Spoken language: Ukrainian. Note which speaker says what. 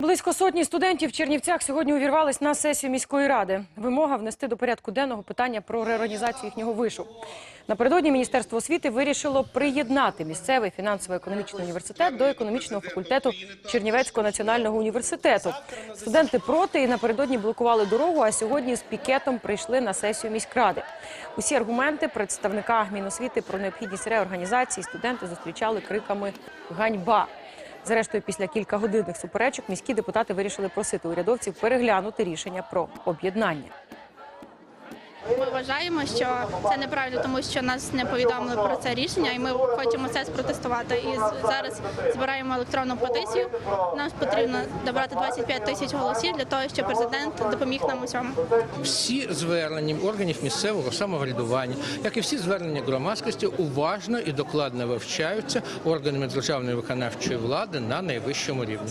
Speaker 1: Близько сотні студентів в Чернівцях сьогодні увірвались на сесію міської ради. Вимога внести до порядку денного питання про реорганізацію їхнього вишу. Напередодні Міністерство освіти вирішило приєднати місцевий фінансово-економічний університет до економічного факультету Чернівецького національного університету. Студенти проти і напередодні блокували дорогу, а сьогодні з пікетом прийшли на сесію міськради. Усі аргументи представника Міносвіти про необхідність реорганізації студенти зустрічали криками «Ганьба!». Зрештою, після кількагодинних суперечок міські депутати вирішили просити урядовців переглянути рішення про об'єднання.
Speaker 2: Ми вважаємо, що це неправильно, тому що нас не повідомили про це рішення, і ми хочемо це спротестувати. І зараз збираємо електронну петицію. Нам потрібно добрати 25 тисяч голосів для того, щоб президент допоміг нам у цьому.
Speaker 3: Всі звернення органів місцевого самоврядування, як і всі звернення громадськості, уважно і докладно вивчаються органами державної виконавчої влади на найвищому рівні.